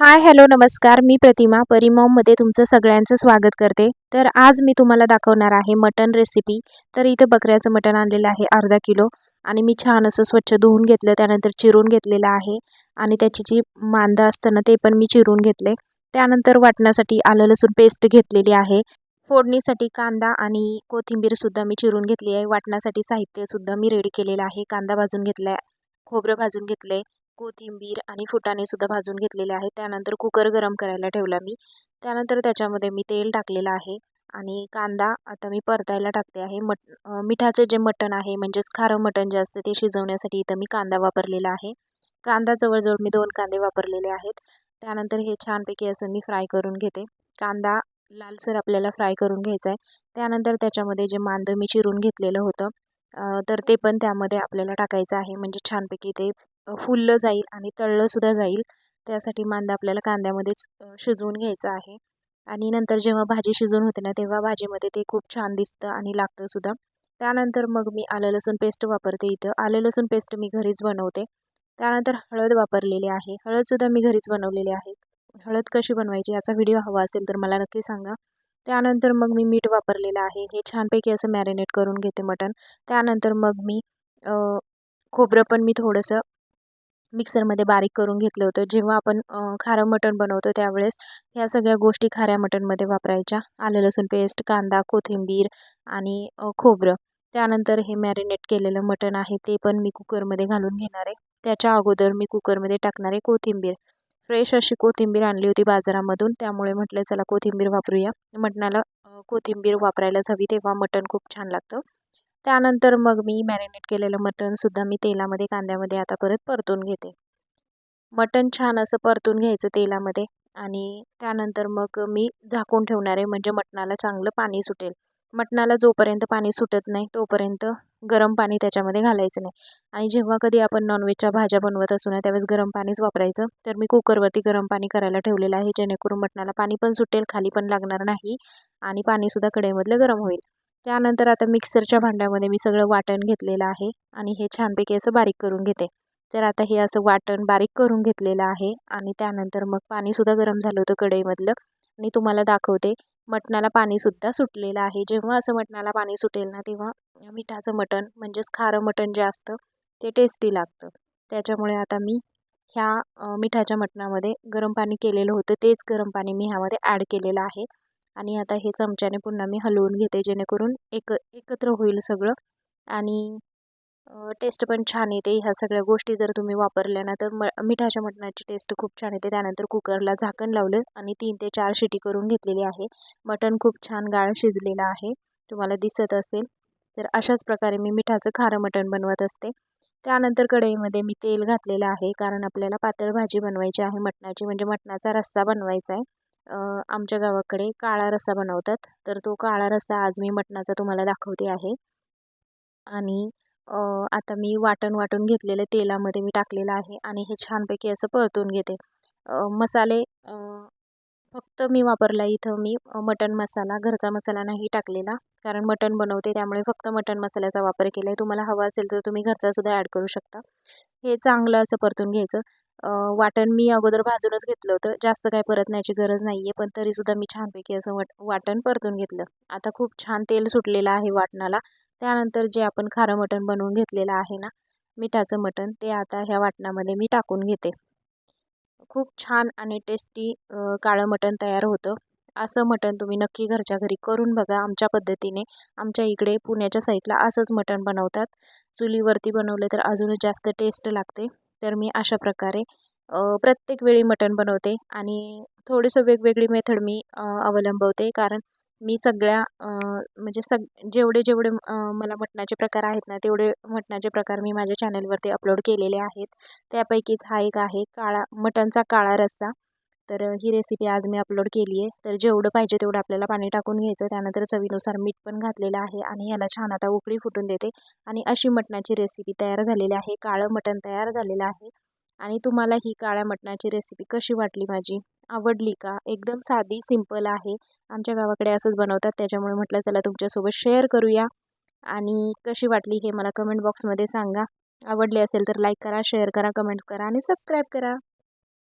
Hi hello नमस्कार. मी प्रतिमा परिमॉममध्ये तुमचं सगळ्यांचं स्वागत करते. तर आज मी तुम्हाला दाखवणार आहे मटन रेसिपी तर इथं बकऱ्याचं मटण आणलेलं आहे अर्धा किलो. आणि मी छान असं स्वच्छ धुवून घेतलं त्यानंतर चिरून घेतलेलं आहे. आणि त्याची जी मांदा असतं ना ते पण मी चिरून घेतले. त्यानंतर वाटण्यासाठी आलं लसूण पेस्ट घेतलेली आहे. फोडणीसाठी कांदा आणि कोथिंबीरसुद्धा मी चिरून घेतली आहे. वाटण्यासाठी साहित्यसुद्धा मी रेडी केलेलं आहे. कांदा भाजून घेतला आहे खोबरं भाजून घेतलं आहे कोथिंबीर आणि फुटाणेसुद्धा भाजून घेतलेले आहे त्यानंतर कुकर गरम करायला ठेवला मी. त्यानंतर त्याच्यामध्ये मी तेल टाकलेलं आहे आणि कांदा आता मी परतायला टाकते आहे. मट मिठाचं जे मटण आहे म्हणजेच खारं मटण जे असतं ते शिजवण्यासाठी इथं मी कांदा वापरलेला आहे. कांदा जवळजवळ मी दोन कांदे वापरलेले आहेत. त्यानंतर हे छानपैकी असं मी फ्राय करून घेते. कांदा लालसर आपल्याला फ्राय करून घ्यायचा आहे. त्यानंतर त्याच्यामध्ये जे मांदं मी चिरून घेतलेलं होतं तर ते पण त्यामध्ये आपल्याला टाकायचं आहे. म्हणजे छानपैकी ते फुललं जाईल आणि तळलंसुद्धा जाईल. त्यासाठी मांदा आपल्याला कांद्यामध्येच शिजवून घ्यायचं आहे. आणि नंतर जेव्हा भाजी शिजून होते ना तेव्हा भाजीमध्ये ते खूप छान दिसतं आणि लागतंसुद्धा त्यानंतर मग मी आलं लसूण पेस्ट वापरते इथं. आलं लसूण पेस्ट मी घरीच बनवते. त्यानंतर हळद वापरलेली आहे. हळदसुद्धा मी घरीच बनवलेली आहे. हळद कशी बनवायची याचा व्हिडिओ हवा असेल तर मला नक्की सांगा. त्यानंतर मग मी मीठ वापरलेलं आहे. हे छानपैकी असं मॅरिनेट करून घेते मटण. त्यानंतर मग मी खोबरं पण मी थोडंसं मिक्सरमध्ये बारीक करून घेतलं होतं. जेव्हा आपण खारं मटण बनवतो त्यावेळेस ह्या सगळ्या गोष्टी खाऱ्या मटणमध्ये वापरायच्या. आलं लसूण पेस्ट कांदा कोथिंबीर आणि खोबरं. त्यानंतर हे मॅरिनेट केलेलं मटण आहे ते पण मी कुकरमध्ये घालून घेणार आहे. त्याच्या अगोदर मी कुकरमध्ये टाकणार आहे कोथिंबीर. फ्रेश अशी कोथिंबीर आणली होती बाजारामधून. त्यामुळे म्हटलं चला कोथिंबीर वापरूया. मटणाला कोथिंबीर वापरायलाच हवी तेव्हा मटण खूप छान लागतं. त्यानंतर मग मी मॅरिनेट केलेलं मटणसुद्धा मी तेलामध्ये कांद्यामध्ये आता परत परतून घेते. मटण छान असं परतून घ्यायचं तेलामध्ये आणि त्यानंतर मग मी झाकून ठेवणार आहे म्हणजे मटणाला चांगलं पाणी सुटेल. मटणाला जोपर्यंत पाणी सुटत नाही तोपर्यंत गरम पाणी त्याच्यामध्ये घालायचं नाही. आणि जेव्हा कधी आपण नॉनव्हेजच्या भाज्या बनवत असू ना त्यावेळेस गरम पाणीच वापरायचं. तर मी कुकरवरती गरम पाणी करायला ठेवलेलं आहे जेणेकरून मटणाला पाणी पण सुटेल खाली पण लागणार नाही आणि पाणीसुद्धा कढईमधलं गरम होईल. त्यानंतर आता मिक्सरच्या भांड्यामध्ये मी सगळं वाटण घेतलेलं आहे आणि हे छानपैकी असं बारीक करून घेते. तर आता हे असं वाटण बारीक करून घेतलेलं आहे आणि त्यानंतर मग पाणीसुद्धा गरम झालं होतं कढईमधलं. आणि तुम्हाला दाखवते मटणाला पाणीसुद्धा सुटलेलं आहे. जेव्हा असं मटणाला पाणी सुटेल ना तेव्हा मिठाचं मटण म्हणजेच खारं मटण जे असतं ते टेस्टी लागतं. त्याच्यामुळे आता मी ह्या मिठाच्या मटणामध्ये गरम पाणी केलेलं होतं. तेच गरम पाणी मी ह्यामध्ये ॲड केलेलं आहे. आणि आता हे चमच्याने पुन्हा मी हलवून घेते जेणेकरून एक एकत्र होईल सगळं. आणि टेस्ट पण छान येते. ह्या सगळ्या गोष्टी जर तुम्ही वापरल्या ना तर म मिठाच्या मटणाची टेस्ट खूप छान येते. त्यानंतर कुकरला झाकण लावलं आणि तीन ते चार शिटी करून घेतलेली आहे. मटण खूप छान गाळ शिजलेलं आहे. तुम्हाला दिसत असेल. तर अशाच प्रकारे मी मिठाचं खारं मटण बनवत असते. त्यानंतर कढईमध्ये मी तेल घातलेलं आहे कारण आपल्याला पातळ भाजी बनवायची आहे. मटणाची म्हणजे मटणाचा रस्सा बनवायचा आहे. आमच्या गावाकडे काळा रस्सा बनवतात. तर तो काळा रस्सा आज मी मटणाचा तुम्हाला दाखवते आहे. आणि आता मी वाटण वाटून घेतलेलं तेलामध्ये मी टाकलेलं आहे आणि हे छानपैकी असं परतून घेते. मसाले फक्त मी वापरला इथं मी मटण मसाला घरचा मसाला नाही टाकलेला. कारण मटण बनवते त्यामुळे फक्त मटण मसाल्याचा वापर केला आहे तुम्हाला हवा असेल तर तुम्ही घरचासुद्धा ॲड करू शकता. हे चांगलं असं परतून घ्यायचं. वाटण मी अगोदर भाजूनच घेतलं होतं. जास्त काय परतण्याची गरज नाही आहे पण तरीसुद्धा मी छानपैकी असं वाट वाटण परतून घेतलं. आता खूप छान तेल सुटलेलं आहे वाटणाला. त्यानंतर जे आपण खारं मटण बनवून घेतलेलं आहे ना मिठाचं मटण ते आता ह्या वाटणामध्ये मी टाकून घेते. खूप छान आणि टेस्टी काळं मटण तयार होतं. असं मटण तुम्ही नक्की घरच्या घरी करून बघा आमच्या पद्धतीने. आमच्या इकडे पुण्याच्या साईडला असंच मटण बनवतात. चुलीवरती बनवलं तर अजूनच जास्त टेस्ट लागते. तर मी अशा प्रकारे प्रत्येक वेळी मटण बनवते आणि थोडीसं वेगवेगळी मेथड मी अवलंबवते. कारण मी सगळ्या म्हणजे सग जेवढे जेवढे मला मटणाचे प्रकार आहेत ना तेवढे मटणाचे प्रकार मी माझ्या चॅनलवरती अपलोड केलेले आहेत. त्यापैकीच हा एक आहे काळा मटणचा काळा रस्सा. तर ही रेसिपी आज मी अपलोड केली आहे. तर जेवढं पाहिजे तेवढं आपल्याला पाणी टाकून घ्यायचं. त्यानंतर चवीनुसार मीठ पण घातलेलं आहे आणि याला छान आता उकळी फुटून देते. आणि अशी मटणाची रेसिपी तयार झालेली आहे. काळं मटण तयार झालेलं आहे. आणि तुम्हाला ही काळ्या मटणाची रेसिपी कशी वाटली माझी? आवडली का? एकदम साधी सिंपल आहे. आमच्या गावाकडे असंच बनवतात. त्याच्यामुळे म्हटलं चला तुमच्यासोबत शेअर करूया. आणि कशी वाटली हे मला कमेंट बॉक्समध्ये सांगा. आवडली असेल तर लाईक करा शेअर करा कमेंट करा आणि सबस्क्राईब करा.